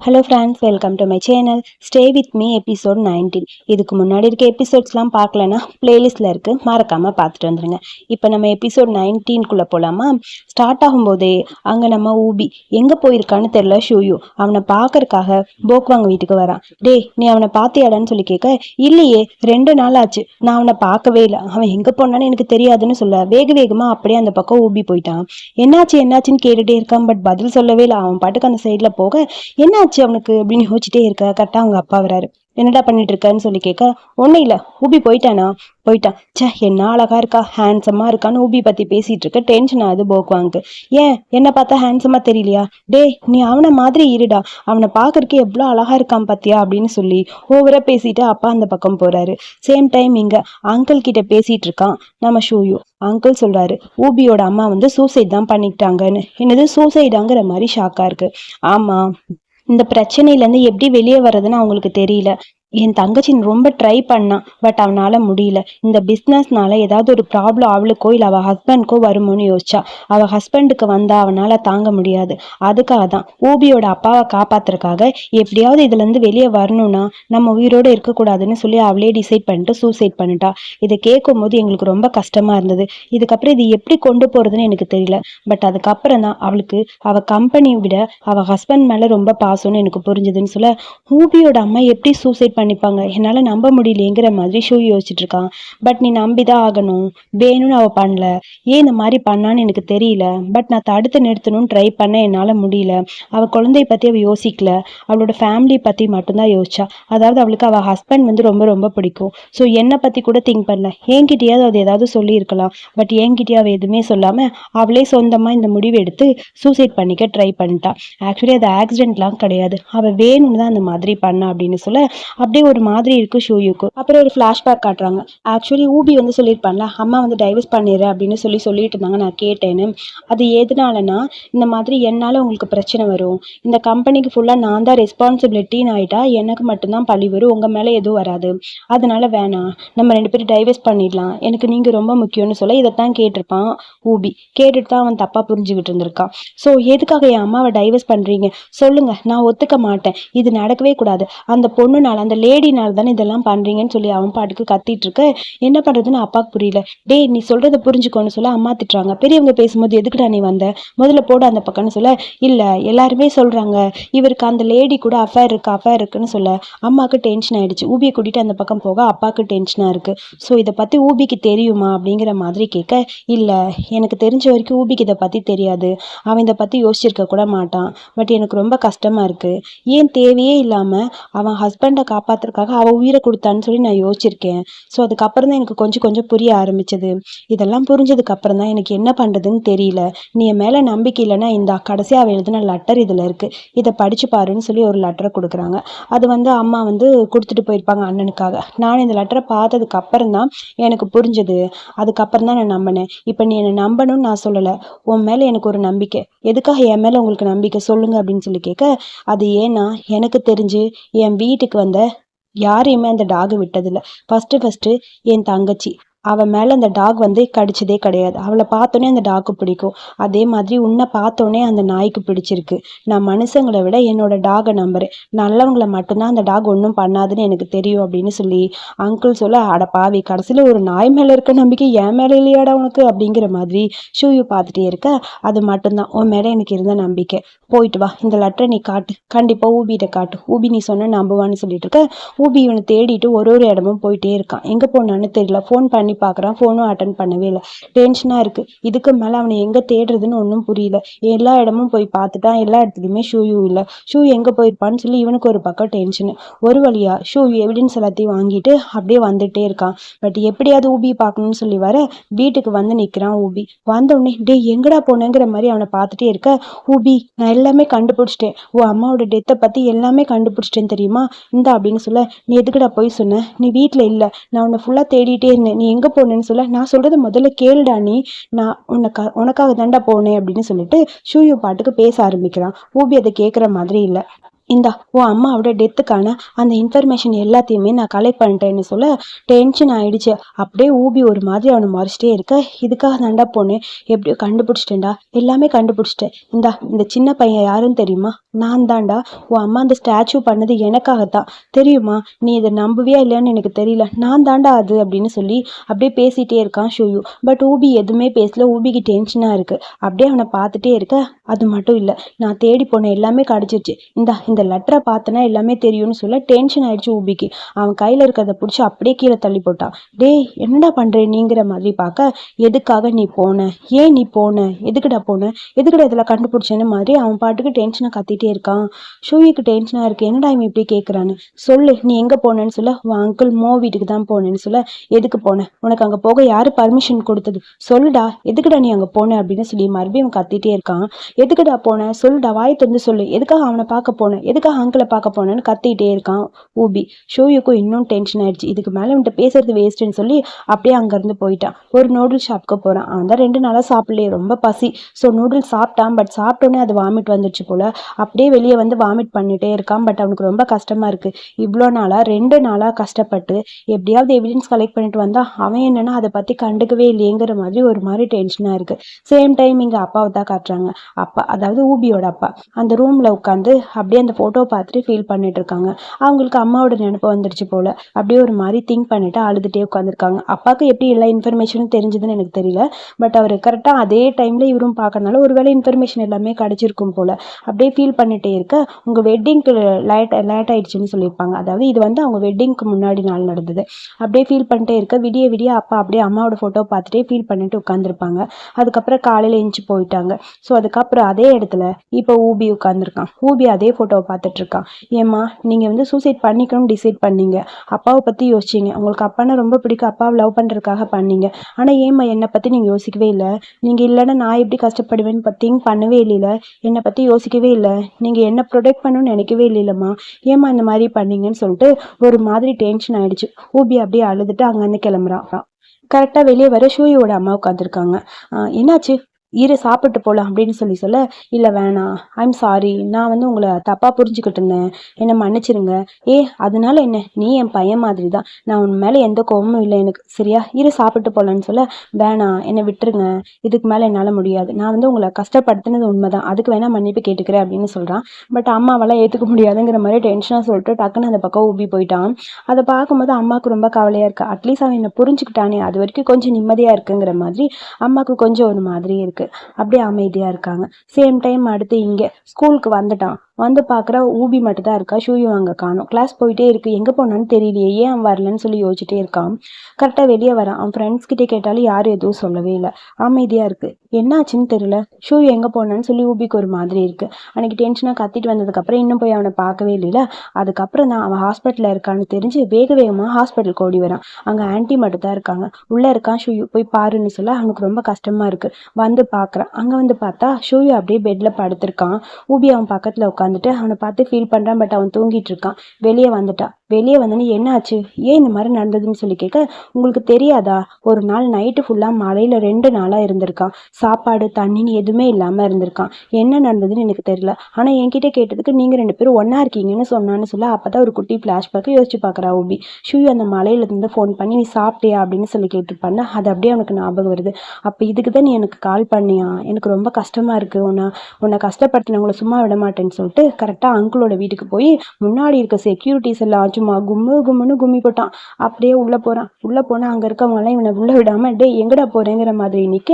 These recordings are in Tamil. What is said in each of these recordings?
Hello friends welcome to my channel stay with me episode nineteen இதுக்கு முன்னாடி இருக்க எபிசோட்ஸ்லாம் பார்க்கலன்னா பிளேலிஸ்ட்டில் இருக்குது மறக்காமல் பார்த்துட்டு வந்துடுங்க இப்போ நம்ம எபிசோட் நைன்டீன்குள்ளே போகலாமா ஸ்டார்ட் ஆகும்போதே அங்கே நம்ம ஊபி எங்கே போயிருக்கான்னு தெரில ஷூயு. அவனை பார்க்கறக்காக போக்வாங்க வீட்டுக்கு வரான். டேய் நீ அவனை பார்த்தியாடான்னு சொல்லி கேட்க இல்லையே ரெண்டு நாள் ஆச்சு. நான் அவனை பார்க்கவே இல்லை. அவன் எங்கே போனான்னு எனக்கு தெரியாதுன்னு சொல்ல வேக வேகமாக அப்படியே அந்த பக்கம் ஊபி போயிட்டான். என்னாச்சு என்னாச்சுன்னு கேட்டுகிட்டே இருக்கான் பட் பதில் சொல்லவே இல்லை. அவன் பாட்டுக்கு அந்த சைடில் போக என்ன என்னாச்சு அவனுக்கு அப்படின்னு யோசிச்சுட்டே இருக்க. கரெக்டாக அவங்க அப்பா வராரு. என்னடா பண்ணிட்டு இருக்கன்னு சொல்லி கேட்க ஒன்றும் இல்லை. ஊபி போயிட்டானா? போயிட்டான். ச்சே என்ன அழகா இருக்கா. ஹேண்ட்ஸமா இருக்கான்னு ஊபி பத்தி பேசிட்டு இருக்க. டென்ஷன் ஆகுது போக்குவாங்க ஏன்? என்ன பார்த்தா ஹேண்ட்ஸமா தெரியலையா? டேய் நீ அவனை மாதிரி இருடா. அவனை பார்க்கறதுக்கு எவ்வளோ அழகா இருக்கான் பாத்தியா? அப்படின்னு சொல்லி ஓவரா பேசிட்டு அப்பா அந்த பக்கம் போறாரு. சேம் டைம் இங்க அங்கிள் கிட்ட பேசிட்டு இருக்கான். நம்ம ஷூயு. அங்கிள் சொல்றாரு ஊபியோட அம்மா வந்து சூசைட் தான் பண்ணிக்கிட்டாங்கன்னு. என்னது? சூசைடாங்கிற மாதிரி ஷாக்கா இருக்கு. ஆமா. இந்த பிரச்சனையிலேருந்து எப்படி வெளியே வர்றதுன்னு அவங்களுக்கு தெரியல. என் தங்கச்சி ரொம்ப ட்ரை பண்ணான் பட் அவனால முடியல. இந்த பிஸ்னஸ்னால ஏதாவது ஒரு ப்ராப்ளம் அவளுக்கோ இல்லை அவள் ஹஸ்பண்ட்க்கோ வருமோன்னு யோசிச்சா அவள் ஹஸ்பண்டுக்கு வந்தா அவனால தாங்க முடியாது. அதுக்காக தான் ஊபியோட அப்பாவை காப்பாத்துறதுக்காக எப்படியாவது இதுலேருந்து வெளியே வரணும்னா நம்ம உயிரோடு இருக்கக்கூடாதுன்னு சொல்லி அவளே டிசைட் பண்ணிட்டு சூசைட் பண்ணிட்டா. இதை கேட்கும் போது எங்களுக்கு ரொம்ப கஷ்டமா இருந்தது. இதுக்கப்புறம் இது எப்படி கொண்டு போறதுன்னு எனக்கு தெரியல. பட் அதுக்கப்புறம் தான் அவளுக்கு அவள் கம்பெனியை விட அவள் ஹஸ்பண்ட் மேல ரொம்ப பாசம்னு எனக்கு புரிஞ்சுதுன்னு சொல்ல ஓபியோட அம்மா எப்படி சூசைட் பண்ணிப்பாங்க. என்னால் நம்ப முடியலையேங்கிற மாதிரி ஷூ யோசிச்சுட்டு இருக்கான் பட் நீ நம்பி தான் ஆகணும். வேணும்னு அவள் பண்ணல. ஏன் இந்த மாதிரி பண்ணான்னு எனக்கு தெரியல. பட் நான் தடுத்து நிறுத்தணும்னு ட்ரை பண்ண என்னால் முடியல. அவள் குழந்தைய பற்றி அவள் யோசிக்கல. அவளோட ஃபேமிலி பற்றி மட்டும்தான் யோசிச்சா. அதாவது அவளுக்கு அவள் ஹஸ்பண்ட் வந்து ரொம்ப ரொம்ப பிடிக்கும். ஸோ என்னை பற்றி கூட திங்க் பண்ணல. என்கிட்டயாவது அது ஏதாவது சொல்லியிருக்கலாம். பட் என்கிட்டயே அவள் எதுவுமே சொல்லாமல் அவளே சொந்தமாக இந்த முடிவு எடுத்து சூசைட் பண்ணிக்க ட்ரை பண்ணிட்டா. ஆக்சுவலி அது ஆக்சிடென்ட்லாம் கிடையாது. அவள் வேணும்னு தான் அந்த மாதிரி பண்ணா அப்படின்னு சொல்ல அப்படியே ஒரு மாதிரி இருக்கு ஷூயுக்கு. அப்புறம் ஒரு ஃப்ளாஷ்பேக் காட்டுறாங்க. ஆக்சுவலி ஊபி வந்து சொல்லியிருப்பான்ல அம்மா வந்து டைவர்ஸ் பண்ணிடு அப்படின்னு சொல்லி சொல்லிட்டு இருந்தாங்க நான் கேட்டேன்னு. அது எதனாலனா இந்த மாதிரி என்னால் உங்களுக்கு பிரச்சனை வரும். இந்த கம்பெனிக்கு ஃபுல்லாக நான் தான் ரெஸ்பான்சிபிலிட்டின்னு ஆயிட்டா எனக்கு மட்டும்தான் பழி வரும் உங்கள் மேலே எதுவும் வராது. அதனால வேணாம் நம்ம ரெண்டு பேரும் டைவர்ஸ் பண்ணிடலாம். எனக்கு நீங்கள் ரொம்ப முக்கியம்னு சொல்ல இதைத்தான் கேட்டிருப்பான் ஊபி. கேட்டுட்டு தான் அவன் தப்பாக புரிஞ்சுக்கிட்டு இருந்திருக்கான். ஸோ எதுக்காக என் அம்மாவை டைவர்ஸ் பண்ணுறீங்க சொல்லுங்கள் நான் ஒத்துக்க மாட்டேன். இது நடக்கவே கூடாது. அந்த பொண்ணுனால அந்த லேடினால தானே இதெல்லாம் பண்ணுறீங்கன்னு சொல்லி அவன் பாட்டுக்கு கத்திட்டு இருக்க என்ன பண்ணுறதுன்னு அப்பாவுக்கு புரியல. டேய் நீ சொல்கிறத புரிஞ்சுக்கோன்னு சொல்ல அம்மா திட்டுறாங்க. பெரியவங்க பேசும்போது எதுக்குடா நீ வந்த? முதல்ல போட அந்த பக்கம்னு சொல்ல. இல்லை எல்லாருமே சொல்கிறாங்க இவருக்கு அந்த லேடி கூட அஃபேர் இருக்கு அஃபேர் இருக்குன்னு சொல்ல. அம்மாவுக்கு டென்ஷன் ஆயிடுச்சு. ஊபியை கூட்டிட்டு அந்த பக்கம் போக அப்பாவுக்கு டென்ஷனாக இருக்குது ஸோ இதை பற்றி ஊபிக்கு தெரியுமா? அப்படிங்கிற மாதிரி கேட்க இல்லை எனக்கு தெரிஞ்ச வரைக்கும் ஊபிக்கு இதை பற்றி தெரியாது. அவன் இதை பற்றி யோசிச்சிருக்க கூட மாட்டான். பட் எனக்கு ரொம்ப கஷ்டமாக இருக்குது ஏன் தேவையே இல்லாமல் அவன் ஹஸ்பண்டை காப்பாற்றுறதுக்காக அவள் உயிரை கொடுத்தான்னு சொல்லி நான் யோசிச்சிருக்கேன். ஸோ அதுக்கப்புறம் தான் எனக்கு கொஞ்சம் கொஞ்சம் புரிய ஆரம்பிச்சது. இதெல்லாம் புரிஞ்சதுக்கப்புறம் தான் எனக்கு என்ன பண்ணுறதுன்னு தெரியல. நீ என் மேலே நம்பிக்கை இல்லைன்னா இந்த கடைசியாக அவள் எழுதின லெட்டர் இதில் இருக்குது இதை படிச்சு பாருன்னு சொல்லி ஒரு லெட்டரை கொடுக்குறாங்க. அது வந்து அம்மா வந்து கொடுத்துட்டு போயிருப்பாங்க அண்ணனுக்காக. நான் இந்த லெட்டரை பார்த்ததுக்கு அப்புறம் தான் எனக்கு புரிஞ்சது. அதுக்கப்புறம் தான் நான் நம்பினேன். இப்போ நீ என்னை நம்பணும்னு நான் சொல்லலை. உன் மேலே எனக்கு ஒரு நம்பிக்கை. எதுக்காக என் மேலே உங்களுக்கு நம்பிக்கை? சொல்லுங்க அப்படின்னு சொல்லி கேட்க அது ஏன்னா எனக்கு தெரிஞ்சு என் வீட்டுக்கு வந்த யாரையுமே அந்த டாக் விட்டதில்ல. ஃபஸ்ட்டு ஃபஸ்ட்டு என் தங்கச்சி. அவள் மேலே அந்த டாக் வந்து கடிச்சதே கிடையாது. அவளை பார்த்தோன்னே அந்த டாக்கு பிடிக்கும். அதே மாதிரி உன்னை பார்த்தோன்னே அந்த நாய்க்கு பிடிச்சிருக்கு. நான் மனுஷங்களை விட என்னோட டாகை நம்புறேன். நல்லவங்களை மட்டும்தான் அந்த டாக் ஒன்றும் பண்ணாதுன்னு எனக்கு தெரியும் அப்படின்னு சொல்லி அங்கிள் சொல்ல அட பாவி கடைசியில் ஒரு நாய் மேலே இருக்க நம்பிக்கை என் மேலே இல்லையாடா உனக்கு? அப்படிங்கிற மாதிரி ஷூயை பார்த்துட்டே இருக்க. அது மட்டும்தான். உன் மேலே எனக்கு இருந்த நம்பிக்கை. போயிட்டு வா. இந்த லெட்டரை நீ காட்டு. கண்டிப்பாக ஊபிகிட்ட காட்டு. ஊபி நீ சொன்ன நம்புவான்னு சொல்லிட்டு இருக்க. ஊபி இவனை தேடிட்டு ஒரு ஒரு இடமும் போயிட்டே இருக்கான். எங்கே போனான்னு தெரியல. ஃபோன் பண்ணி பார்க்குறான் ஃபோனும் அட்டன் பண்ணவே இல்லை. டென்ஷனாக இருக்குது இதுக்கு மேலே அவனை எங்கே தேடுறதுன்னு ஒன்றும் புரியல. எல்லா இடமும் போய் பார்த்துட்டான். எல்லா இடத்துலையுமே ஷூயும் இல்லை. ஷூ எங்கே போயிருப்பான்னு சொல்லி இவனுக்கு ஒரு பக்கம் டென்ஷனு ஒரு வழியா ஷூ எவிடன்ஸ் எல்லாத்தையும் வாங்கிட்டு அப்படியே வந்துட்டே இருக்கான். பட் எப்படியாவது ஊபி பார்க்கணும்னு சொல்லி வர வீட்டுக்கு வந்து நிற்கிறான் ஊபி. வந்த உடனே டே எங்கடா போனேங்கிற மாதிரி அவனை பார்த்துட்டே இருக்க? ஊபி நான் எல்லாமே கண்டுபிடிச்சிட்டேன். உன் அம்மாவோட டெத்தை பற்றி எல்லாமே கண்டுபிடிச்சிட்டேன் தெரியுமா? இந்த அப்படின்னு சொல்ல நீ எதுக்குடா போய் சொன்ன? நீ வீட்டில் இல்லை. நான் உன்னை ஃபுல்லாக தேடிட்டே இருந்தேன். நீ எங்கே போனேன்னு சொல்ல நான் சொல்கிறத முதல்ல கேளுடா நீ நான் உனக்கா உனக்காக தாண்டா போனேன் அப்படின்னு சொல்லிட்டு ஷூயு பாட்டுக்கு பேச ஆரம்பிக்கிறான். ஊபி அதை கேட்குற மாதிரி இல்லை. இந்தா உன் அம்மாவோட டெத்துக்கான அந்த இன்ஃபர்மேஷன் எல்லாத்தையுமே நான் கலெக்ட் பண்ணிட்டேன்னு சொல்ல டென்ஷன் ஆயிடுச்சு. அப்படியே ஊபி ஒரு மாதிரி அவனை மறைச்சிட்டே இருக்க. இதுக்காக தாண்டா போனேன். எப்படியோ கண்டுபிடிச்சிட்டேன்டா. எல்லாமே கண்டுபிடிச்சிட்டேன். இந்தா இந்த சின்ன பையன் யாருன்னு தெரியுமா? நான் தாண்டா உன் அம்மா அந்த ஸ்டாச்சு பண்ணது எனக்காகத்தான். தெரியுமா? நீ இதை நம்புவியா இல்லையான்னு எனக்கு தெரியல. நான் தாண்டா அது அப்படின்னு சொல்லி அப்படியே பேசிட்டே இருக்கான் ஷூயு. பட் ஊபி எதுவுமே பேசல. ஊபிக்கு டென்ஷனாக இருக்கு. அப்படியே அவனை பார்த்துட்டே இருக்க. அது மட்டும் இல்லை. நான் தேடி போன எல்லாமே கிடச்சிருச்சு. இந்தா இந்த லெட்டரை பார்த்தனா எல்லாமே தெரியும்னு சொல்ல டென்ஷன் ஆயிடுச்சு ஊபிக்கு அவன் கையில் இருக்கிறத பிடிச்சி அப்படியே கீழே தள்ளி போட்டான் டேய் என்னடா பண்ணுற நீங்கிற மாதிரி பார்க்க எதுக்காக நீ போன? ஏன் நீ போன? எதுக்குடா போன? எதுக்குடா இதில் கண்டுபிடிச்சேன்னு மாதிரி அவன் பாட்டுக்கு டென்ஷனை கத்திட்டே இருக்கான். ஷூவிக்கு டென்ஷனாக இருக்கு. என்னடா இவன் இப்படி கேட்குறான்னு சொல்லு நீ எங்கே போனேன்னு சொல்ல? உன் அங்கிள் மோ வீட்டுக்கு தான் போனேன்னு சொல்ல. எதுக்கு போன? உனக்கு அங்கே போக யார் பர்மிஷன் கொடுத்தது? சொல்லுடா எதுக்குடா நீ அங்கே போன? அப்படின்னு சொல்லி மறுபடியும் அவன் கத்திட்டே இருக்கான். எதுக்குடா போன? சொல்லுடா வாய் திறந்து சொல்லு. எதுக்காக அவனை பார்க்க போனேன் எதுக்காக அங்கிளை பார்க்க போனேன்னு கத்திக்கிட்டே இருக்கான் ஊபி. ஷோயுக்கும் இன்னும் டென்ஷன் ஆயிடுச்சு. இதுக்கு மேலே அவன்கிட்ட பேசுறது வேஸ்ட்டுன்னு சொல்லி அப்படியே அங்கேருந்து போயிட்டான். ஒரு நூடுல்ஸ் ஷாப்க்கு போகிறான் அவன் தான் ரெண்டு நாளாக சாப்பிடலையே ரொம்ப பசி. ஸோ நூடுல்ஸ் சாப்பிட்டான் பட் சாப்பிட்டோன்னே அது வாமிட் வந்துடுச்சு போல். அப்படியே வெளியே வந்து வாமிட் பண்ணிட்டே இருக்கான் பட் அவனுக்கு ரொம்ப கஷ்டமாக இருக்குது இவ்வளோ நாளாக ரெண்டு நாளாக கஷ்டப்பட்டு எப்படியாவது எவிடன்ஸ் கலெக்ட் பண்ணிட்டு வந்தால் அவன் என்னென்னா அதை பற்றி கண்டுக்கவே இல்லையேங்கிற மாதிரி ஒரு மாதிரி டென்ஷனாக இருக்குது சேம் டைம் இங்கே அப்பாவை தான் காட்டுறாங்க. அப்பா அதாவது ஊபியோட அப்பா. அந்த ரூமில் உட்காந்து அப்படியே அந்த ஃபோட்டோ பார்த்துட்டு ஃபீல் பண்ணிட்டு இருக்காங்க. அவங்களுக்கு அம்மாவோட நினைப்பு வந்துடுச்சு போல். அப்படியே ஒரு மாதிரி திங்க் பண்ணிட்டு அழுதுகிட்டே உட்காந்துருக்காங்க அப்பாவுக்கு எப்படி எல்லா இன்ஃபர்மேஷனும் தெரிஞ்சதுன்னு எனக்கு தெரியல. பட் அவர் கரெக்டாக அதே டைமில் இவரும் பார்க்கறனால ஒருவேளை இன்ஃபர்மேஷன் எல்லாமே கிடச்சிருக்கும் போல். அப்படியே ஃபீல் பண்ணிட்டே இருக்க உங்கள் வெட்டிங்க்கு லேட் லேட் ஆயிடுச்சுன்னு சொல்லியிருப்பாங்க. அதாவது இது வந்து அவங்க வெட்டிங்க்கு முன்னாடி நாள் நடந்தது. அப்படியே ஃபீல் பண்ணிட்டே இருக்க விடிய விடிய அப்பா அப்படியே அம்மாவோட ஃபோட்டோ பார்த்துட்டே ஃபீல் பண்ணிட்டு உட்காந்துருப்பாங்க அதுக்கப்புறம் காலையில் எழுந்துச்சு போயிட்டாங்க. ஸோ அதுக்கப்புறம் அதே இடத்துல இப்போ ஊபி உட்காந்துருக்கான் ஊபி அதே ஃபோட்டோ அப்பாவை இருக்கான் ஏம்மா நீங்கள் வந்து சூசைட் பண்ணிக்கணும்னு டிசைட் பண்ணீங்க. அப்பாவை பற்றி யோசிச்சிங்க. உங்களுக்கு அப்பானா ரொம்ப பிடிக்கும். அப்பாவை லவ் பண்ணுறதுக்காக பண்ணீங்க. ஆனால் ஏம்மா என்னை பற்றி நீங்கள் யோசிக்கவே இல்லை. நீங்கள் இல்லைன்னா நான் எப்படி கஷ்டப்படுவேன்னு பற்றியும் பண்ணவே இல்லையில என்னை பற்றி யோசிக்கவே இல்லை. நீங்கள் என்ன ப்ரொடெக்ட் பண்ணணும்னு நினைக்கவே இல்லைல்லம்மா ஏம்மா இந்த மாதிரி பண்ணீங்கன்னு சொல்லிட்டு ஒரு மாதிரி டென்ஷன் ஆயிடுச்சு. ஊபி அப்படியே அழுதுட்டு அங்கேருந்து கிளம்புறான் கரெக்டாக வெளியே வர ஷூயோட அம்மா உட்காந்துருக்காங்க என்னாச்சு? இரு சாப்பிட்டு போகலாம் அப்படின்னு சொல்லி சொல்ல இல்லை வேணாம். ஐம் சாரி நான் வந்து உங்களை தப்பாக புரிஞ்சுக்கிட்டு இருந்தேன். என்னை மன்னிச்சிருங்க. ஏ அதனால என்ன? நீ என் பையன் மாதிரி தான் நான் உன் மேலே எந்த கோபமும் இல்லை எனக்கு. சரியா? இரு சாப்பிட்டு போகலான்னு சொல்ல வேணாம். என்னை விட்டுருங்க. இதுக்கு மேலே என்னால் முடியாது. நான் வந்து உங்களை கஷ்டப்படுத்தினது உண்மைதான். அதுக்கு வேணால் மன்னிப்பு கேட்டுக்கிறேன் அப்படின்னு சொல்கிறான் பட் அம்மாவெல்லாம் ஏற்றுக்க முடியாதுங்கிற மாதிரி டென்ஷனாக சொல்லிட்டு டக்குன்னு அந்த பக்கம் ஊபி போயிட்டான். அதை பார்க்கும்போது அம்மாவுக்கு ரொம்ப கவலையாக இருக்குது அட்லீஸ்ட் அவன் என்னை புரிஞ்சுக்கிட்டானே. அது வரைக்கும் கொஞ்சம் நிம்மதியாக இருக்குங்கிற மாதிரி அம்மாவுக்கு கொஞ்சம் ஒரு மாதிரி இருக்கு. அப்படியே அமைதியாக இருக்காங்க. சேம் டைம் அடுத்து இங்கே ஸ்கூலுக்கு வந்துட்டான். வந்து பார்க்குற ஊபி மட்டும் தான் இருக்கா? ஷூயும் அங்கே காணும். கிளாஸ் போயிட்டே இருக்கு. எங்கே போனான்னு தெரியலையே. ஏன் அவன் வரலன்னு சொல்லி யோசிச்சுட்டே இருக்கான். கரெக்டாக வெளியே வரான். அவன் ஃப்ரெண்ட்ஸ் கிட்டே கேட்டாலும் யாரும் எதுவும் சொல்லவே இல்லை. அமைதியாக இருக்கு. என்னாச்சுன்னு தெரியல. ஷூ எங்கே போனான்னு சொல்லி ஊபிக்கு ஒரு மாதிரி இருக்கு. அன்னைக்கு டென்ஷனாக கத்திட்டு வந்ததுக்கப்புறம் இன்னும் போய் அவனை பார்க்கவே இல்லைல்ல. அதுக்கப்புறம் தான் அவன் ஹாஸ்பிட்டலில் இருக்கான்னு தெரிஞ்சு வேக வேகமாக ஹாஸ்பிட்டலுக்கு ஓடி வரான். அங்கே ஆன்டி மட்டும் தான் இருக்காங்க. உள்ளே இருக்கான் ஷூ போய் பாருன்னு சொல்ல அவனுக்கு ரொம்ப கஷ்டமாக இருக்கு. வந்து பார்க்குறான் அங்கே வந்து பார்த்தா ஷூ அப்படியே பெட்டில் படுத்திருக்கான். ஊபி அவன் பக்கத்தில் உட்காந்துட்டு அவனை பார்த்து ஃபீல் பண்ணுறான் பட் அவன் தூங்கிட்டு இருக்கான். வெளியே வந்துட்டான். வெளியே வந்தோன்னே என்ன ஆச்சு ஏன் இந்த மாதிரி நடந்ததுன்னு சொல்லி கேட்க உங்களுக்கு தெரியாதா? ஒரு நாள் நைட்டு ஃபுல்லாக மழையில் ரெண்டு நாளாக இருந்திருக்கான் சாப்பாடு தண்ணின்னு எதுவுமே இல்லாமல் இருந்திருக்கான் என்ன நடந்ததுன்னு எனக்கு தெரியல. ஆனால் என்கிட்ட கேட்டதுக்கு நீங்கள் ரெண்டு பேரும் ஒன்றா இருக்கீங்கன்னு சொன்னான்னு சொல்ல அப்போ தான் ஒரு குட்டி ஃப்ளாஷ்பேக்கு யோசிச்சு பார்க்குறா ஓபி ஷூ அந்த மலையில இருந்து ஃபோன் பண்ணி நீ சாப்பிட்டியா? அப்படின்னு சொல்லி கேட்டுருப்பாங்க அது அப்படியே அவனுக்கு ஞாபகம் வருது. அப்போ இதுக்கு தான் நீ எனக்கு கால் பண்ணியா? எனக்கு ரொம்ப கஷ்டமாக இருக்குது உன்னை உன்னை கஷ்டப்படுத்தினவங்கள சும்மா விட மாட்டேன்னு சொல்லிட்டு கரெக்டாக அங்கிளோட வீட்டுக்கு போய் முன்னாடி இருக்க செக்யூரிட்டிஸ் எல்லாம் சும்மா கும்மு கும்முன்னு கும்மி போட்டான். அப்படியே உள்ளே போகிறான் உள்ளே போனால் அங்கே இருக்கவங்களாம் இவனை உள்ளே விடாமல் டே எங்கடா போகிறேங்கிற மாதிரி நிற்க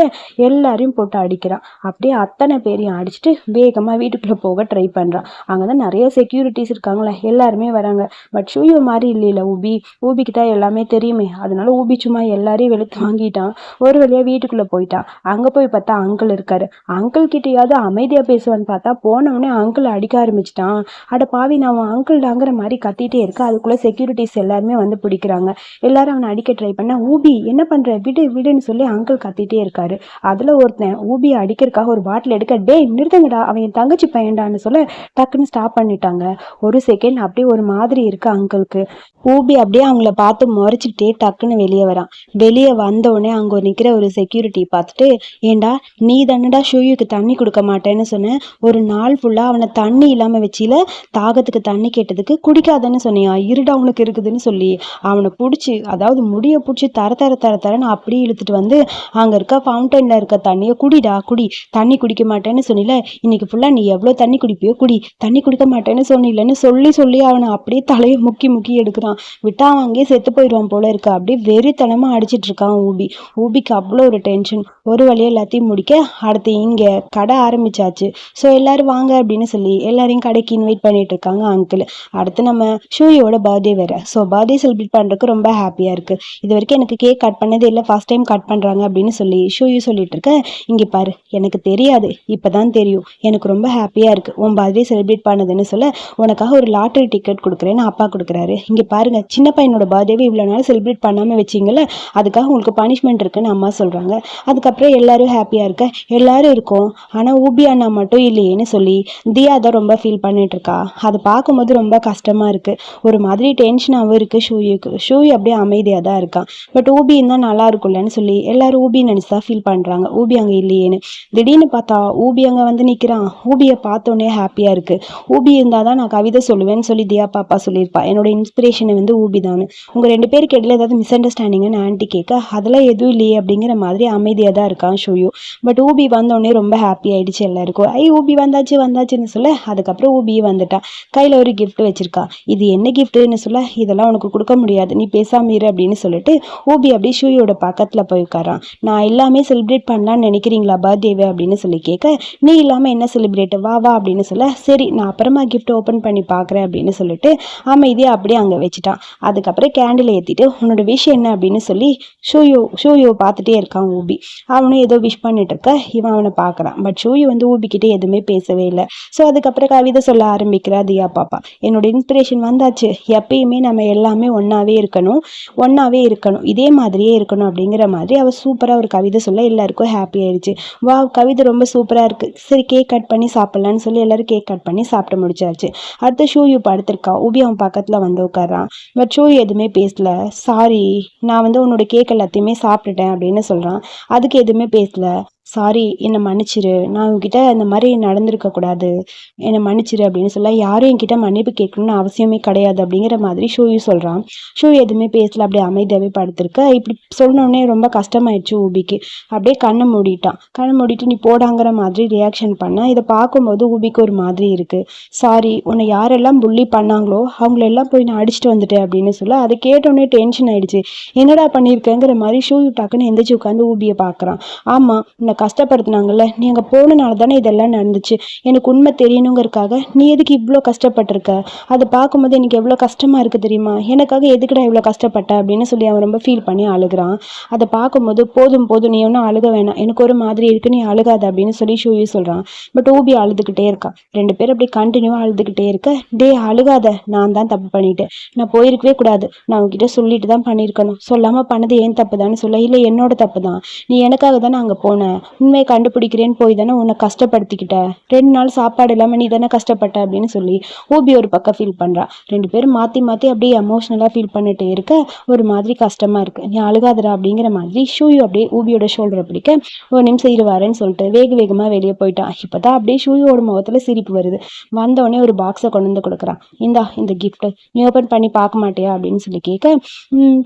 எல்லாரையும் போட்டு அடிக்கிறான். அப்படியே அத்தனை பேரையும் அடிச்சுட்டு வேகமாக வீட்டுக்குள்ளே போக ட்ரை பண்ணுறான் அங்கே தான் நிறைய செக்யூரிட்டிஸ் இருக்காங்களே? எல்லாருமே வராங்க. பட் ஷூயோ மாதிரி இல்லையில ஊபி ஊபிக்கு தான் எல்லாமே தெரியுமே. அதனால ஊபி சும்மா எல்லாரையும் வெளுத்து வாங்கிட்டான். ஒரு வழியாக வீட்டுக்குள்ளே போயிட்டான். அங்கே போய் பார்த்தா அங்கிள் இருக்காரு. அங்கிள் கிட்டேயாவது அமைதியாக பேசுவான்னு பார்த்தா போனவொடனே அங்கிள் அடிக்க ஆரம்பிச்சிட்டான். அட பாவி நான் அவன் அங்கிள் தாங்கிற மாதிரி கத்திட்டே இருக்க அது அதுக்குள்ள செக்யூரிட்டிஸ் எல்லாருமே வந்து பிடிக்கிறாங்க. எல்லாரும் அவனை அடிக்க ட்ரை பண்ணா ஊபி என்ன பண்ற? விடு விடுன்னு சொல்லி அங்கிள் கத்திட்டே இருக்காரு. அதுல ஒருத்தன் ஊபியை அடிக்கிறதுக்காக ஒரு பாட்டில் எடுக்க டே நிறுத்துங்கடா அவன் என் தங்கச்சி பையன்டான்னு சொல்ல டக்குன்னு ஸ்டாப் பண்ணிட்டாங்க. ஒரு செகண்ட் அப்படியே ஒரு மாதிரி இருக்கு அங்கிளுக்கு ஊபி அப்படியே அவங்கள பார்த்து முறைச்சிக்கிட்டே டக்குன்னு வெளியே வரான். வெளியே வந்தோடனே அங்கே நிற்கிற ஒரு செக்யூரிட்டி பார்த்துட்டு ஏண்டா நீ தானடா ஷூயுக்கு தண்ணி கொடுக்க மாட்டேன்னு சொன்னேன் ஒரு நாள் ஃபுல்லாக அவனை தண்ணி இல்லாமல் வச்சில தாகத்துக்கு தண்ணி கேட்டதுக்கு குடிக்காதன்னு சொன்னியா? இருடா அவனுக்கு இருக்குதுன்னு சொல்லி அவனை பிடிச்சி அதாவது முடியை பிடிச்சி தர தர தர தரன்னு அப்படியே இழுத்துட்டு வந்து அங்கே இருக்க ஃபவுண்டனில் இருக்க தண்ணியை குடிடா குடி. தண்ணி குடிக்க மாட்டேன்னு சொன்னில இன்னைக்கு ஃபுல்லாக நீ எவ்வளோ தண்ணி குடிப்பியோ குடி. தண்ணி குடிக்க மாட்டேன்னு சொன்னிலன்னு சொல்லி சொல்லி அவனை அப்படியே தலையை முக்கி முக்கி எடுக்கிறான். விட்டா அவன் அங்கேயே செத்து போயிடுவான் போல இருக்கு. அப்படியே வெறித்தனமாக அடிச்சிட்டு இருக்கான் ஊபி. ஊபிக்கு அவ்வளோ ஒரு டென்ஷன் ஒரு வழியாக எல்லாத்தையும் முடிக்க அடுத்து இங்கே கடை ஆரம்பிச்சாச்சு. ஸோ எல்லாரும் வாங்க அப்படின்னு சொல்லி எல்லாரையும் கடைக்கு இன்வைட் பண்ணிட்டு இருக்காங்க அங்கிள் அடுத்து நம்ம ஷூயோட பர்த்டே வேறு. ஸோ பர்த்டே செலிப்ரேட் பண்ணுறதுக்கு ரொம்ப ஹாப்பியாக இருக்கு. இது வரைக்கும் எனக்கு கேக் கட் பண்ணதே இல்லை. ஃபர்ஸ்ட் டைம் கட் பண்ணுறாங்க அப்படின்னு சொல்லி ஷூயும் சொல்லிட்டு இருக்கேன் இங்கே பாரு எனக்கு தெரியாது. இப்போ தான் தெரியும். எனக்கு ரொம்ப ஹாப்பியாக இருக்கு. உன் பர்த்டே செலிப்ரேட் பண்ணதுன்னு சொல்ல உனக்காக ஒரு லாட்டரி டிக்கெட் கொடுக்குறேன்னு அப்பா கொடுக்குறாரு. இங்கே பாருங்க சின்ன பையனோட பர்த்டேவே இவ்வளோ நாள் செலிப்ரேட் பண்ணாமல் வச்சிங்கள அதுக்காக உங்களுக்கு பனிஷ்மெண்ட் இருக்குன்னு அம்மா சொல்கிறாங்க அதுக்கப்புறம் எல்லாரும் ஹாப்பியாக இருக்க. எல்லாரும் இருக்கோம். ஆனால் ஊபி அண்ணா மட்டும் இல்லையேன்னு சொல்லி தியா தான் ரொம்ப ஃபீல் பண்ணிட்டு இருக்கா. அதை பார்க்கும்போது ரொம்ப கஷ்டமாக இருக்குது ஒரு மாதிரி டென்ஷனாகவும் இருக்குது ஷூயுக்கு ஷூயு அப்படியே அமைதியாக தான் இருக்கான் பட் ஊபி இருந்தால் நல்லா இருக்கும்லன்னு சொல்லி எல்லாரும் ஊபி நினச்சி தான் ஃபீல் பண்ணுறாங்க ஊபி அங்கே இல்லையேன்னு. திடீர்னு பார்த்தா ஊபி அங்கே வந்து நிற்கிறான் ஊபியை பார்த்தோன்னே ஹாப்பியாக இருக்குது ஊபி இருந்தால் தான் நான் கவிதை சொல்லுவேன்னு சொல்லி தியா பாப்பா சொல்லியிருப்பா. என்னோட இன்ஸ்பிரேஷனை வந்து ஊபி தான் உங்கள் ரெண்டு பேருக்கு இடையில ஏதாவது மிஸ் அண்டர்ஸ்டாண்டிங்னு ஆண்டி கேட்க அதெல்லாம் எதுவும் இல்லையே அப்படிங்கிற மாதிரி அமைதியாக தான் இருக்கான் ஷூயு. பட் ஊபி வந்தோடனே ரொம்ப ஹாப்பி ஆயிடுச்சு எல்லாருக்கும். ஐ ஊபி வந்தாச்சு வந்தாச்சுன்னு சொல்ல. அதுக்கப்புறம் ஊபி வந்துட்டா. கையில் ஒரு கிஃப்ட் வச்சிருக்கா. இது என்ன கிஃப்ட் கிஃப்ட்டுன்னு சொல்ல இதெல்லாம் உனக்கு கொடுக்க முடியாது. நீ பேசாமல் இரு அப்படின்னு சொல்லிட்டு ஊபி அப்படியே ஷூயோட பக்கத்தில் போய் உட்காரான். நான் எல்லாமே செலிப்ரேட் பண்ணலான்னு நினைக்கிறீங்களா பர்த்டேவே? அப்படின்னு சொல்லி கேட்க நீ இல்லாமல் என்ன செலிப்ரேட் வா வா அப்படின்னு சொல்ல சரி நான் அப்புறமா கிஃப்ட் ஓப்பன் பண்ணி பார்க்குறேன் அப்படின்னு சொல்லிட்டு அமைதியாக அப்படியே அங்கே வச்சுட்டான். அதுக்கப்புறம் கேண்டில் ஏற்றிட்டு உன்னோட விஷயம் என்ன? அப்படின்னு சொல்லி ஷூயோ ஷூயோ பார்த்துட்டே இருக்கான் ஊபி அவனும் ஏதோ விஷ் பண்ணிட்டு இருக்க இவன் அவனை பார்க்குறான். பட் ஷூயு வந்து ஊபிக்கிட்ட எதுவுமே பேசவே இல்லை. ஸோ அதுக்கப்புறம் கவிதை சொல்ல ஆரம்பிக்கிறா தியா பாப்பா. என்னோட இன்ஸ்பிரேஷன் வந்தாச்சு. எப்பயுமே நம்ம எல்லாமே ஒன்றாவே இருக்கணும் ஒன்றாவே இருக்கணும் இதே மாதிரியே இருக்கணும் அப்படிங்கிற மாதிரி அவள் சூப்பராக ஒரு கவிதை சொல்ல எல்லாருக்கும் ஹாப்பி ஆயிடுச்சு. வா கவிதை ரொம்ப சூப்பராக இருக்குது சரி கேக் கட் பண்ணி சாப்பிட்லான்னு சொல்லி எல்லோரும் கேக் கட் பண்ணி சாப்பிட்டு முடிச்சாச்சு. அடுத்து ஷூயு படுத்திருக்கா. உபி அவன் பக்கத்தில் வந்து உட்காரான் பட் ஷூ எதுவுமே பேசல. சாரி நான் வந்து உன்னோட கேக் எல்லாத்தையுமே சாப்பிட்டுட்டேன் அப்படின்னு சொல்கிறான் அதுக்கு எதுவுமே பேசல. சாரி என்னை மன்னிச்சிரு. நான் உங்ககிட்ட இந்த மாதிரி நடந்திருக்கக்கூடாது என்னை மன்னிச்சிரு அப்படின்னு சொல்ல யாரும் என்கிட்ட மன்னிப்பு கேட்கணும்னு அவசியமே கிடையாது அப்படிங்கிற மாதிரி ஷூயும் சொல்கிறான் ஷூ எதுவுமே பேசல அப்படியே அமைதியாகவே படுத்திருக்க இப்படி சொன்னோடனே ரொம்ப கஷ்டமாயிடுச்சு ஊபிக்கு அப்படியே கண்ணை மூடிட்டான். கண்ணை மூடிட்டு நீ போடாங்கிற மாதிரி ரியாக்ஷன் பண்ண. இதை பார்க்கும்போது ஊபிக்கு ஒரு மாதிரி இருக்குது சாரி உன்னை யாரெல்லாம் புள்ளி பண்ணாங்களோ அவங்களெல்லாம் போய் நான் அடிச்சுட்டு வந்துட்டேன் அப்படின்னு சொல்ல அதை கேட்டோடனே டென்ஷன் ஆயிடுச்சு. என்னடா பண்ணியிருக்கேங்கிற மாதிரி ஷூ டக்குன்னு எந்திரிச்சு உட்காந்து ஊபியை பார்க்குறான். ஆமாம் கஷ்டப்படுத்தினாங்கல்ல? நீ அங்கே போனனால தானே இதெல்லாம் நடந்துச்சு. எனக்கு உண்மை தெரியணுங்கிறதுக்காக நீ எதுக்கு இவ்வளோ கஷ்டப்பட்டிருக்க? அதை பார்க்கும்போது எனக்கு எவ்வளோ கஷ்டமாக இருக்குது தெரியுமா? எனக்காக எதுக்குடா இவ்வளோ கஷ்டப்பட்ட? அப்படின்னு சொல்லி அவன் ரொம்ப ஃபீல் பண்ணி அழுகுறான். அதை பார்க்கும்போது போதும் போதும் நீ ஒன்றும் அழுக வேணாம். எனக்கு ஒரு மாதிரி இருக்கு நீ அழுகாத அப்படின்னு சொல்லி ஷூயு சொல்கிறான் பட் ஊபி அழுதுகிட்டே இருக்கான் ரெண்டு பேரும் அப்படியே கண்டினியூவாக அழுதுகிட்டே இருக்க. டே அழுகாத. நான் தான் தப்பு பண்ணிட்டேன். நான் போயிருக்கவே கூடாது. நான் உங்ககிட்ட சொல்லிட்டு தான் பண்ணியிருக்கணும். சொல்லாமல் பண்ணது ஏன் தப்பு தானே சொல்ல. இல்லை என்னோட தப்பு தான் நீ எனக்காக தானே அங்கே போனேன் உண்மையை கண்டுபிடிக்கிறேன்னு போய் தானே உன்னை கஷ்டப்படுத்திக்கிட்ட. ரெண்டு நாள் சாப்பாடு இல்லாமல் நீ தானே கஷ்டப்பட்ட அப்படின்னு சொல்லி ஓபி ஒரு பக்கம் ஃபீல் பண்ணுறா ரெண்டு பேரும் மாற்றி மாற்றி அப்படியே எமோஷ்னலாக ஃபீல் பண்ணிட்டு இருக்க ஒரு மாதிரி கஷ்டமாக இருக்கு. நீ அழுகாதரா அப்படிங்கிற மாதிரி ஷூயு அப்படியே ஊபியோட ஷோல்டரை பிடிக்க ஒரு நிமிஷம் இருவாருன்னு சொல்லிட்டு வேக வேகமாக வெளியே போயிட்டான் இப்போ தான் அப்படியே ஷூயோட முகத்தில் சிரிப்பு வருது. வந்தோடனே ஒரு பாக்ஸை கொண்டு வந்து கொடுக்குறான் இந்தா இந்த கிஃப்ட்டு நீ ஓப்பன் பண்ணி பார்க்க மாட்டியா அப்படின்னு சொல்லி கேட்க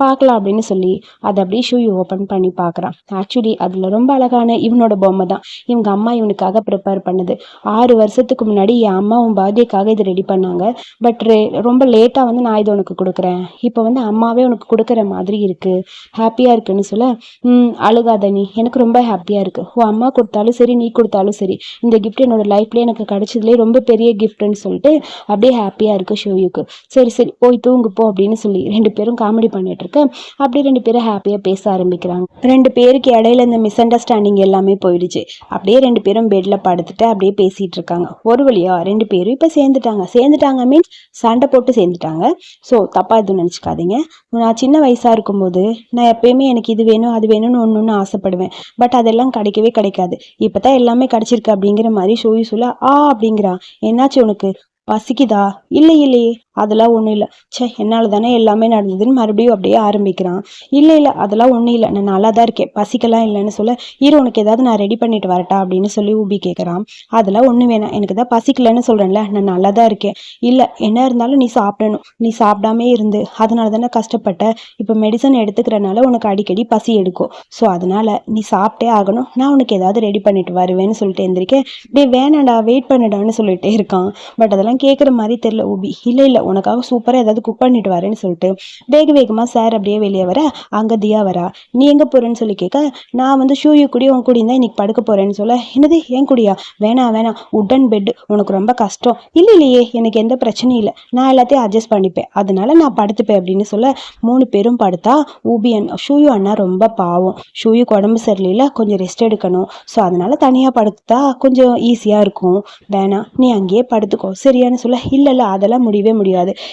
பார்க்கலாம் அப்படின்னு சொல்லி அதை அப்படியே ஷூயு ஓப்பன் பண்ணி பார்க்குறான் ஆக்சுவலி அதில் ரொம்ப அழகான இவனோட பொம்மை தான். இவங்க அம்மா இவனுக்காக ப்ரிப்பேர் பண்ணுது. ஆறு வருஷத்துக்கு முன்னாடி என் அம்மா உன் பர்த்டேக்காக இது ரெடி பண்ணாங்க. பட் ரொம்ப லேட்டாக வந்து நான் இது உனக்கு கொடுக்குறேன். இப்போ வந்து அம்மாவே உனக்கு கொடுக்குற மாதிரி இருக்குது ஹாப்பியாக இருக்குன்னு சொல்ல ம் அழுகாத நீ. எனக்கு ரொம்ப ஹாப்பியாக இருக்குது உன் அம்மா கொடுத்தாலும் சரி நீ கொடுத்தாலும் சரி. இந்த கிஃப்ட் என்னோட லைஃப்லேயே எனக்கு கிடச்சதுலேயே ரொம்ப பெரிய கிஃப்ட்னு சொல்லிட்டு அப்படியே ஹாப்பியாக இருக்குது ஷோயுக்கு. சரி சரி போய் தூங்கு போ அப்படின்னு சொல்லி ரெண்டு பேரும் காமெடி பண்ணிட்டு இருக்கேன் அப்படியே ரெண்டு பேரும் ஹாப்பியாக பேச ஆரம்பிக்கிறாங்க. ரெண்டு பேருக்கு இடையில இந்த மிஸ் அண்டர்ஸ்டாண்டிங் எல்லாம் எல்லாமே போயிடுச்சு. அப்படியே ரெண்டு பேரும் பெட்ல படுத்துட்டு அப்படியே பேசிட்டு இருக்காங்க. ஒரு வழியா ரெண்டு பேரும் இப்ப சேர்ந்துட்டாங்க. சேர்ந்துட்டாங்க மீன்ஸ் சண்டை போட்டு சேர்ந்துட்டாங்க. ஸோ தப்பா எதுவும் நினச்சிக்காதீங்க. நான் சின்ன வயசா இருக்கும்போது நான் எப்பயுமே எனக்கு இது வேணும் அது வேணும்னு ஒன்று ஒன்று ஆசைப்படுவேன். பட் அதெல்லாம் கிடைக்கவே கிடைக்காது. இப்பதான் எல்லாமே கிடைச்சிருக்கு அப்படிங்கிற மாதிரி ஷோயி சொல்ல ஆ அப்படிங்கிறான். என்னாச்சு உனக்கு? பசிக்குதா? இல்லை இல்லையே. அதெல்லாம் ஒன்றும் இல்லை. ச்சே என்னால் தானே எல்லாமே நடந்ததுன்னு மறுபடியும் அப்படியே ஆரம்பிக்கிறான். இல்லை இல்லை அதெல்லாம் ஒன்றும் இல்லை. நான் நல்லா தான் இருக்கேன். பசிக்கலாம் இல்லைன்னு சொல்ல இரு உனக்கு ஏதாவது நான் ரெடி பண்ணிட்டு வரட்டா? அப்படின்னு சொல்லி ஊபி கேட்குறான் அதெல்லாம் ஒன்றும் வேணாம். எனக்கு தான் பசிக்கலன்னு சொல்கிறேன்ல நான் நல்லா தான் இருக்கேன். இல்லை என்ன இருந்தாலும் நீ சாப்பிடணும். நீ சாப்பிடாமே இருந்து. அதனால தானே கஷ்டப்பட்ட. இப்போ மெடிசன் எடுத்துக்கிறனால உனக்கு அடிக்கடி பசி எடுக்கும். ஸோ அதனால நீ சாப்பிட்டே ஆகணும். நான் உனக்கு ஏதாவது ரெடி பண்ணிட்டு வருவேன்னு சொல்லிட்டு எந்திரிக்கேன். டே வேணாடா வெயிட் பண்ணடான்னு சொல்லிட்டே இருக்கான். பட் அதெல்லாம் கேட்குற மாதிரி தெரில ஊபி. இல்லை இல்லை உனக்காக சூப்பராக ஏதாவது குக் பண்ணிட்டு வரேன்னு சொல்லிட்டு வேக வேகமாக சார் அப்படியே வெளியே வர அங்கே தியா வரா. நீ எங்கே போகிறேன்னு சொல்லி கேட்க நான் வந்து ஷூயு குடி உன் கூடி தான் இன்னைக்கு படுக்க போகிறேன்னு சொல்ல என்னது ஏன் கூடியா? வேணாம் வேணாம் உட்டன் பெட் உனக்கு ரொம்ப கஷ்டம். இல்லை இல்லையே எனக்கு எந்த பிரச்சனையும் இல்லை. நான் எல்லாத்தையும் அட்ஜஸ்ட் பண்ணிப்பேன். அதனால நான் படுத்துப்பேன் அப்படின்னு சொல்ல மூணு பேரும் படுத்தா ஊபி அண்ணா ஷூயு அண்ணா ரொம்ப பாவம். ஷூயுக்கு உடம்பு சரியில்லை கொஞ்சம் ரெஸ்ட் எடுக்கணும். ஸோ அதனால தனியாக படுத்தா கொஞ்சம் ஈஸியாக இருக்கும். வேணாம் நீ அங்கேயே படுத்துக்கோ. சரியான்னு சொல்ல இல்லை இல்லை அதெல்லாம் முடியவே முடியாது.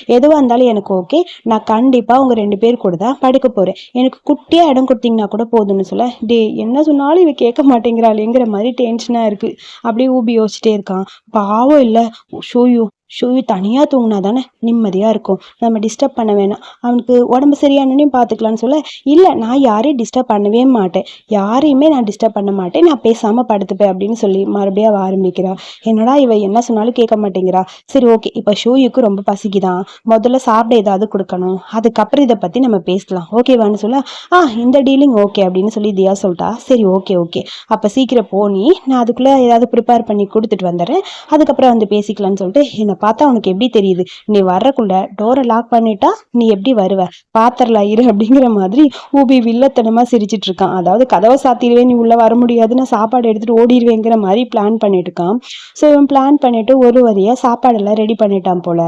எதுவாக இருந்தாலும் எனக்கு ஓகே நான் கண்டிப்பாக உங்கள் ரெண்டு பேர் கூட தான் படுக்க போகிறேன் எனக்கு குட்டியாக இடம் கொடுத்தீங்கன்னா கூட போதும்னு சொல்ல டே என்ன சொன்னாலும் இவ கேட்க மாட்டேங்கிறாளேங்கிற மாதிரி டென்ஷனாக இருக்குது அப்படியே ஊபி யோசிச்சிட்டே இருக்கான். பாவம் இல்லை. ஷோயோ ஷோயு தனியாக தூங்கினா தானே நிம்மதியாக இருக்கும். நம்ம டிஸ்டர்ப் பண்ண வேணாம். அவனுக்கு உடம்பு சரியானனையும் பார்த்துக்கலான்னு சொல்ல இல்லை நான் யாரையும் டிஸ்டர்ப் பண்ணவே மாட்டேன். யாரையுமே நான் டிஸ்டர்ப் பண்ண மாட்டேன். நான் பேசாமல் படுத்துப்பேன் அப்படின்னு சொல்லி மறுபடியும் அவ ஆரம்பிக்கிறா. என்னடா இவ என்ன சொன்னாலும் கேட்க மாட்டேங்கிறா. சரி ஓகே. இப்போ ஷோயுக்கு ரொம்ப பசிக்குதான். முதல்ல சாப்பிட ஏதாவது கொடுக்கணும். அதுக்கப்புறம் இதை பற்றி நம்ம பேசலாம். ஓகேவான்னு சொல்ல ஆ இந்த டீலிங் ஓகே அப்படின்னு சொல்லி தியா சொல்லிட்டா சரி ஓகே ஓகே. அப்போ சீக்கிரம் போனி நான் அதுக்குள்ளே ஏதாவது ப்ரிப்பேர் பண்ணி கொடுத்துட்டு வந்துடுறேன். அதுக்கப்புறம் வந்து பேசிக்கலாம்னு சொல்லிட்டு என்னை பார்த்தா உனக்கு எப்படி தெரியுது? நீ வர்றக்குள்ள டோரை லாக் பண்ணிட்டா நீ எப்படி வருவ? பாத்திரல இரு அப்படிங்கிற மாதிரி ஊபி வில்லத்தனமா சிரிச்சிட்டு இருக்கான். அதாவது கதவை சாத்திடுவே நீ உள்ள வர முடியாது நான் சாப்பாடு எடுத்துட்டு ஓடிடுவேங்கிற மாதிரி பிளான் பண்ணிட்டு இருக்கான். ஸோ இவன் பிளான் பண்ணிட்டு ஒரு வரியா சாப்பாடெல்லாம் ரெடி பண்ணிட்டான் போல.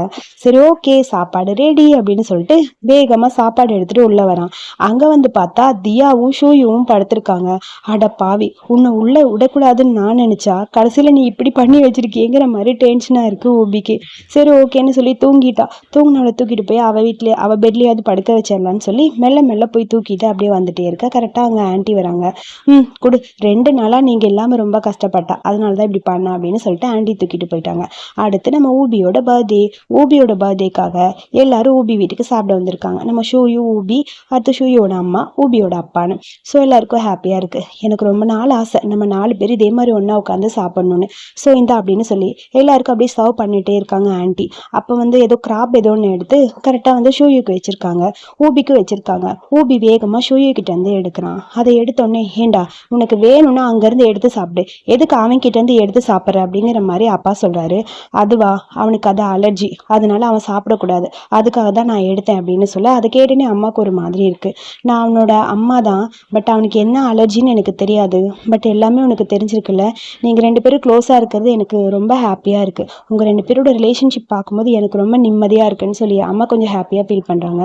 சரி ஓகே சாப்பாடு ரெடி அப்படின்னு சொல்லிட்டு வேகமா சாப்பாடு எடுத்துட்டு உள்ள வரான். அங்க வந்து பார்த்தா தியாவும் ஷூயும் படுத்திருக்காங்க. அட பாவி உன்னை உள்ள விடக்கூடாதுன்னு நான் நினைச்சா கடைசியில நீ இப்படி பண்ணி வச்சிருக்கியேங்கிற மாதிரி டென்ஷனா இருக்கு ஊபிக்கு. சரி ஓகேன்னு சொல்லி தூங்கிட்டா. தூங்கினவளை தூக்கிட்டு போய் அவ வீட்லயே அவ பெட்லேயாவது படுக்க வச்சிடலான்னு சொல்லி மெல்ல மெல்ல போய் தூக்கிட்டு அப்படியே வந்துட்டே இருக்கா. கரெக்டா அங்க ஆன்ட்டி வராங்க. ம் கொடு. ரெண்டு நாளா நீங்க இல்லாம ரொம்ப கஷ்டப்பட்டா. அதனால தான் இப்படி பண்ணா அப்படின்னு சொல்லிட்டு ஆண்டி தூக்கிட்டு போயிட்டாங்க. அடுத்து நம்ம ஊபியோட பர்த்டே ஊபியோட பர்த்டேக்காக எல்லாரும் ஊபி வீட்டுக்கு சாப்பிட வந்திருக்காங்க. நம்ம ஷூயு ஊபி அடுத்து ஷூயோட அம்மா ஊபியோட அப்பான்னு. ஸோ எல்லாருக்கும் ஹாப்பியா இருக்கு. எனக்கு ரொம்ப நாள் ஆசை. நம்ம நாலு பேர் இதே மாதிரி ஒன்றா உட்காந்து சாப்பிடணும்னு. ஸோ இந்த அப்படின்னு சொல்லி எல்லாருக்கும் அப்படியே சர்வ் பண்ணிட்டே இருக்காங்க. ஆன்ட்டி அப்போ வந்து ஏதோ கிராப் ஏதோ ஒன்று எடுத்து கரெக்டாக வந்து ஷூயுக்கு வச்சிருக்காங்க. ஊபிக்கு வச்சிருக்காங்க. ஊபி வேகமாக ஷூயு கிட்ட இருந்து எடுக்கிறான். அதை எடுத்தோடனே ஏண்டா உனக்கு வேணும்னா அங்கேருந்து எடுத்து சாப்பிடு. எதுக்கு அவன் கிட்டேருந்து எடுத்து சாப்பிட்ற? அப்படிங்கிற மாதிரி அப்பா சொல்கிறாரு அதுவா அவனுக்கு அது அலர்ஜி அதனால அவன் சாப்பிடக்கூடாது. அதுக்காக தான் நான் எடுத்தேன் அப்படின்னு சொல்ல அதை கேட்டுனே அம்மாவுக்கு ஒரு மாதிரி இருக்குது நான் அவனோட அம்மா தான் பட் அவனுக்கு என்ன அலர்ஜின்னு எனக்கு தெரியாது. பட் எல்லாமே உனக்கு தெரிஞ்சிருக்குல்ல. நீங்கள் ரெண்டு பேரும் க்ளோஸாக இருக்கிறது எனக்கு ரொம்ப ஹாப்பியாக இருக்குது உங்கள் ரெண்டு பேரோட ரிலேஷன்ஷிப் பார்க்கும்போது எனக்கு ரொம்ப நிம்மதியாக இருக்குன்னு சொல்லி அம்மா கொஞ்சம் ஹாப்பியாக ஃபீல் பண்ணுறாங்க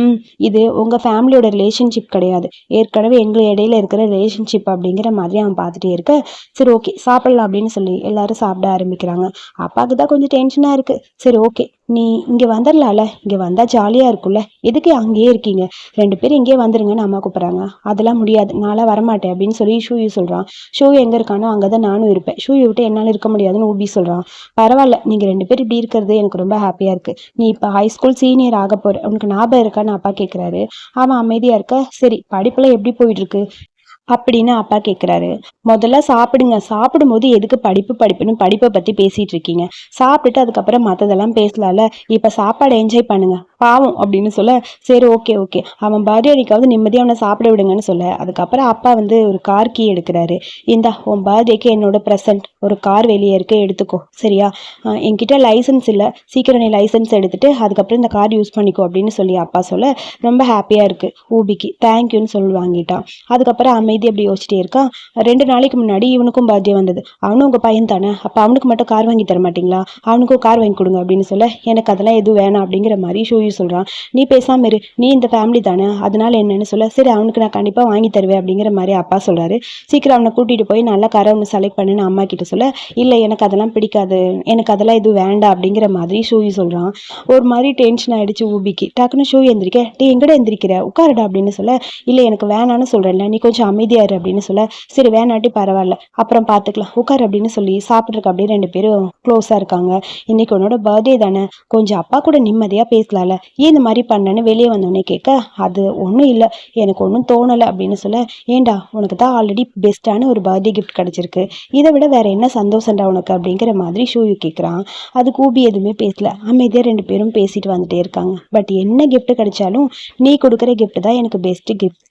ம் இது உங்கள் ஃபேமிலியோட ரிலேஷன்ஷிப் கிடையாது. ஏற்கனவே எங்கள் இடையில இருக்கிற ரிலேஷன்ஷிப் அப்படிங்கிற மாதிரி அவன் பார்த்துட்டே இருக்க. சரி ஓகே சாப்பிடலாம் அப்படின்னு சொல்லி எல்லாரும் சாப்பிட ஆரம்பிக்கிறாங்க. அப்பாவுக்கு தான் கொஞ்சம் டென்ஷனாக இருக்குது சரி ஓகே நீ இங்கே வந்துடலாம்ல இங்கே வந்தால் ஜாலியாக இருக்கும்ல. எதுக்கு அங்கேயே இருக்கீங்க? ரெண்டு பேரும் இங்கேயே வந்துருங்கன்னு அம்மா கூப்பிட்றாங்க. அதெல்லாம் முடியாது. நான்லாம் வரமாட்டேன் அப்படின்னு சொல்லி ஷூயு சொல்கிறான் ஷூ எங்கே இருக்கானோ அங்கே தான் நானும் இருப்பேன். ஷூயை விட்டு என்னால் இருக்க முடியாதுன்னு ஊபி சொல்கிறான் பரவாயில்ல நீங்கள் ரெண்டு பேரும் இப்படி இருக்கிறது எனக்கு ரொம்ப ஹாப்பியாக இருக்குது நீ இப்போ ஹை ஸ்கூல் சீனியர் ஆக போகிற உனக்கு ஞாபகம் இருக்கான்னு அப்பா கேட்குறாரு அவன் அமைதியாக இருக்க. சரி படிப்பெல்லாம் எப்படி போயிட்டு இருக்கு? அப்படின்னு அப்பா கேட்குறாரு முதல்ல சாப்பிடுங்க. சாப்பிடும்போது எதுக்கு படிப்பு படிப்புன்னு படிப்பை பற்றி பேசிட்டு இருக்கீங்க? சாப்பிட்டுட்டு அதுக்கப்புறம் மற்றதெல்லாம் பேசலாம்ல? இப்போ சாப்பாடு என்ஜாய் பண்ணுங்க. பாவம் அப்படின்னு சொல்ல சரி ஓகே ஓகே அவன் பர்த்டேக்காவது நிம்மதியாக அவனை சாப்பிட விடுங்கன்னு சொல்ல அதுக்கப்புறம் அப்பா வந்து ஒரு கார் கீ எடுக்கிறாரு. இந்தா உன் பர்த்டேக்கு என்னோட ப்ரெசன்ட் ஒரு கார் வெளியே இருக்கு எடுத்துக்கோ. சரியா? என்கிட்ட லைசன்ஸ் இல்லை. சீக்கிரம் நீ லைசன்ஸ் எடுத்துட்டு அதுக்கப்புறம் இந்த கார் யூஸ் பண்ணிக்கோ அப்படின்னு சொல்லி அப்பா சொல்ல ரொம்ப ஹாப்பியாக இருக்கு. ஊபிக்கு தேங்க்யூன்னு சொல்லி வாங்கிட்டான் அதுக்கப்புறம் அமைதி அப்படி யோசிச்சிட்டே இருக்கான் ரெண்டு நாளைக்கு முன்னாடி இவனுக்கும் பர்த்டே வந்தது. அவனும் உங்கள் பையன் தானே? அப்போ அவனுக்கு மட்டும் கார் வாங்கி தர மாட்டீங்களா? அவனுக்கும் கார் வாங்கி கொடுங்க அப்படின்னு சொல்ல எனக்கு அதெல்லாம் எதுவும் வேணாம் அப்படிங்கிற மாதிரி ஷூயு சொல்கிறான் நீ பேசாம இரு. நீ இந்த ஃபேமிலி தானே. அதனால என்னன்னு சொல்ல சரி அவனுக்கு நான் கண்டிப்பாக வாங்கி தருவேன் அப்படிங்கிற மாதிரி அப்பா சொல்கிறாரு சீக்கிரம் அவனை கூட்டிகிட்டு போய் நல்ல காரை ஒன்று செலக்ட் பண்ணுன்னு அம்மா கிட்ட சொல்ல இல்லை எனக்கு அதெல்லாம் பிடிக்காது. எனக்கு அதெல்லாம் எதுவும் வேண்டாம் அப்படிங்கிற மாதிரி ஷூயு சொல்கிறான் ஒரு மாதிரி டென்ஷன் ஆயிடுச்சு ஊபிக்கு. டக்குன்னு ஷூ எந்திரிக்க டே எங்கட எந்திரிக்கிற? உட்காருடா அப்படின்னு சொல்ல இல்லை எனக்கு வேணான்னு சொல்கிறேன்ல நீ கொஞ்சம் அமைதியா அமைதியாரு அப்படின்னு சொல்ல சரி வேணாட்டி பரவாயில்ல. அப்புறம் பார்த்துக்கலாம் உட்காரு அப்படின்னு சொல்லி சாப்பிட்றதுக்கு அப்படியே ரெண்டு பேரும் க்ளோஸாக இருக்காங்க. இன்னைக்கு உன்னோட பர்த்டே தானே. கொஞ்சம் அப்பா கூட நிம்மதியாக பேசலாம்ல. ஏன் இந்த மாதிரி பண்ணேன்னு வெளியே வந்தோடனே கேட்க அது ஒன்றும் இல்லை. எனக்கு ஒன்றும் தோணலை அப்படின்னு சொல்ல ஏண்டா உனக்கு தான் ஆல்ரெடி பெஸ்ட்டான ஒரு பர்த்டே கிஃப்ட் கிடச்சிருக்கு. இதை விட வேற என்ன சந்தோஷம்டா உனக்கு? அப்படிங்கிற மாதிரி ஷூயு கேட்குறான் அது கூபி எதுவுமே பேசல. அமைதியாக ரெண்டு பேரும் பேசிட்டு வந்துட்டே இருக்காங்க. பட் என்ன கிஃப்ட் கிடைச்சாலும் நீ கொடுக்குற கிஃப்ட் தான் எனக்கு பெஸ்ட் கிஃப்ட்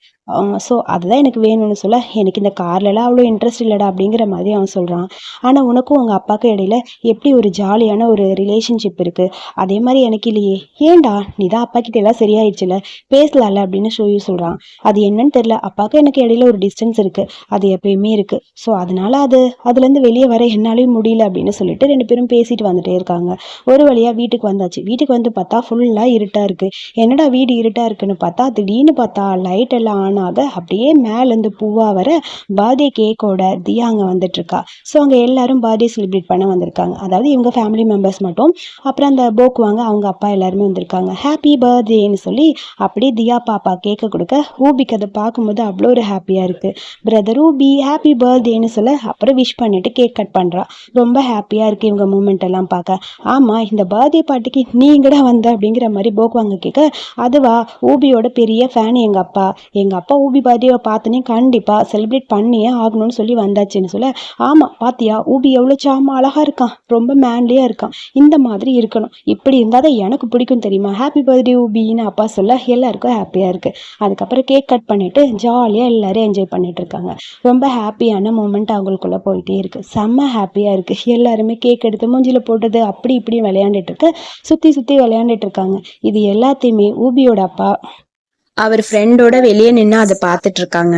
ஸோ அதுதான் எனக்கு வேணும்னு சொல்ல எனக்கு இந்த கார்லலாம் அவ்வளோ இன்ட்ரெஸ்ட் இல்லைடா அப்படிங்கிற மாதிரி அவன் சொல்கிறான் ஆனால் உனக்கும் உங்கள் அப்பாவுக்கும் இடையில எப்படி ஒரு ஜாலியான ஒரு ரிலேஷன்ஷிப் இருக்குது அதே மாதிரி எனக்கு இல்லையே. ஏன்டா? நீ தான் அப்பா கிட்ட எல்லாம் சரியாயிடுச்சுல பேசலாம்ல அப்படின்னு ஷோயு சொல்கிறான் அது என்னன்னு தெரில அப்பாவுக்கும் எனக்கு இடையில ஒரு டிஸ்டன்ஸ் இருக்குது அது எப்பயுமே இருக்குது ஸோ அதனால அது அதுலேருந்து வெளியே வர என்னாலையும் முடியல அப்படின்னு சொல்லிட்டு ரெண்டு பேரும் பேசிட்டு வந்துட்டே இருக்காங்க. ஒரு வழியாக வீட்டுக்கு வந்தாச்சு. வீட்டுக்கு வந்து பார்த்தா ஃபுல்லாக இருட்டாக இருக்குது என்னடா வீடு இருட்டாக இருக்குன்னு பார்த்தா திடீர்னு பார்த்தா லைட் எல்லாம் ஆன் ஆக அப்படியே மேலேருந்து பூவாக வர பர்த்டே கேக்கோட தியா அங்கே ஸோ அங்கே எல்லாரும் பர்த்டே செலிப்ரேட் பண்ண வந்திருக்காங்க. அதாவது இவங்க ஃபேமிலி மெம்பர்ஸ் மட்டும். அப்புறம் அந்த போக்குவாங்க அவங்க அப்பா எல்லாருமே வந்திருக்காங்க. ஹாப்பி பர்த்டேன்னு சொல்லி அப்படியே தியா பாப்பா கேக்க கொடுக்க ஊபிக்கு அதை பார்க்கும்போது அவ்வளோ ஒரு ஹாப்பியாக இருக்குது பிரதர் ஊபி ஹாப்பி பர்த்டேன்னு சொல்ல அப்புறம் விஷ் பண்ணிட்டு கேக் கட் பண்ணுறா ரொம்ப ஹாப்பியாக இருக்குது இவங்க மூமெண்ட் எல்லாம் பார்க்க. ஆமாம் இந்த பர்த்டே பார்ட்டிக்கு நீ வந்த அப்படிங்கிற மாதிரி போக்குவாங்க கேட்க அதுவா ஊபியோட பெரிய ஃபேன் எங்கள் அப்பா. எங்கள் அப்பா ஊபி பர்த்டேவை பார்த்தனே கண்டிப்பாக செலிப்ரேட் பண்ணியே ஆகணும்னு சொல்லி வந்தாச்சுன்னு சொல்ல ஆமாம் பாத்தியா? ஊபி எவ்வளோ சாமா அழகாக இருக்கான். ரொம்ப மேன்லியாக இருக்கான். இந்த மாதிரி இருக்கணும். இப்படி இருந்தால் தான் எனக்கு பிடிக்கும் தெரியுமா? ஹாப்பி பர்த்டே ஊபின்னு அப்பா சொல்ல எல்லாருக்கும் ஹாப்பியாக இருக்குது அதுக்கப்புறம் கேக் கட் பண்ணிட்டு ஜாலியாக எல்லோரும் என்ஜாய் பண்ணிட்டு இருக்காங்க. ரொம்ப ஹாப்பியான மூமெண்ட் அவங்களுக்குள்ளே போயிட்டே இருக்கு. செம்ம ஹாப்பியாக இருக்குது எல்லாருமே கேக் எடுத்து மூஞ்சில் போட்டது அப்படி இப்படி விளையாண்டுட்டு இருக்கு. சுற்றி சுற்றி விளையாண்டுட்டு இருக்காங்க. இது எல்லாத்தையுமே ஊபியோட அப்பா அவர் ஃப்ரெண்டோட வெளியே நின்று அதை பார்த்துட்டு இருக்காங்க.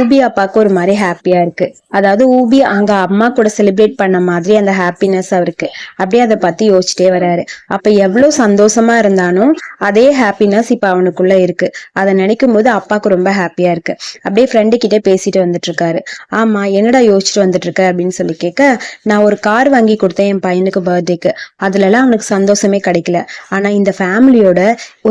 ஊபி அப்பாவுக்கு ஒரு மாதிரி ஹாப்பியா இருக்கு. அதாவது ஊபி அங்க அம்மா கூட செலிப்ரேட் பண்ண மாதிரி அந்த ஹாப்பினஸ் அவருக்கு. அப்படியே அதை பத்தி யோசிச்சுட்டே வராரு. அப்ப எவ்வளவு சந்தோஷமா இருந்தாலும் அதே ஹாப்பினஸ் இப்ப அவனுக்குள்ள இருக்கு. அதை நினைக்கும் போது அப்பாவுக்கு ரொம்ப ஹாப்பியா இருக்கு. அப்படியே ஃப்ரெண்டு கிட்டே பேசிட்டு வந்துட்டு இருக்காரு. ஆமா என்னடா யோசிச்சுட்டு வந்துட்டு இருக்க அப்படின்னு சொல்லி கேட்க நான் ஒரு கார் வாங்கி கொடுத்தேன் என் பையனுக்கு பர்த்டேக்கு அதுலலாம் அவனுக்கு சந்தோஷமே கிடைக்கல. ஆனா இந்த ஃபேமிலியோட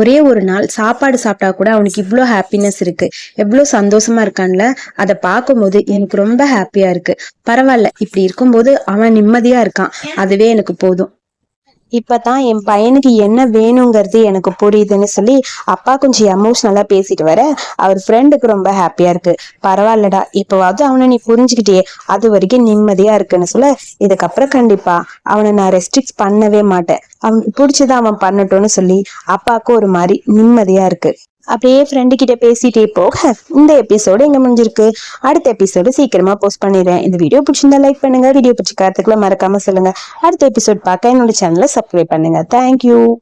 ஒரே ஒரு நாள் சாப்பாடு சாப்பிட்டா கூட அவனுக்கு இவ்வளோ ஹாப்பினஸ் இருக்கு. எவ்வளோ சந்தோஷமா இருக்கான்ல? அதை பார்க்கும்போது எனக்கு ரொம்ப ஹாப்பியா இருக்கு. பரவாயில்ல. இப்படி இருக்கும்போது அவன் நிம்மதியா இருக்கான். அதுவே எனக்கு போதும். இப்பதான் என் பையனுக்கு என்ன வேணுங்கிறது எனக்கு புரியுதுன்னு சொல்லி அப்பா கொஞ்சம் எமோஷ்னலா பேசிட்டு வர அவர் ஃப்ரெண்டுக்கு ரொம்ப ஹாப்பியா இருக்கு. பரவாயில்லடா. இப்பவாவது அவனை நீ புரிஞ்சுக்கிட்டே அது வரைக்கும் நிம்மதியா இருக்குன்னு சொல்ல இதுக்கப்புறம் கண்டிப்பா அவனை நான் ரெஸ்ட்ரிக்ட் பண்ணவே மாட்டேன். அவனுக்கு பிடிச்சதை அவன் பண்ணட்டும்னு சொல்லி அப்பாவுக்கு ஒரு மாதிரி நிம்மதியா இருக்கு. அப்படியே ஃப்ரெண்டு கிட்ட பேசிட்டே போக இந்த எபிசோடு எங்க முடிஞ்சிருக்கு? அடுத்த எபிசோடு சீக்கிரமா போஸ்ட் பண்ணிடுறேன். இந்த வீடியோ பிடிச்சிருந்தா லைக் பண்ணுங்க. வீடியோ பிடிச்ச கருத்துக்களை மறக்காம சொல்லுங்க. அடுத்த எபிசோட் பார்க்க என்னோட சேனலை சப்ஸ்கிரைப் பண்ணுங்க. தேங்க்யூ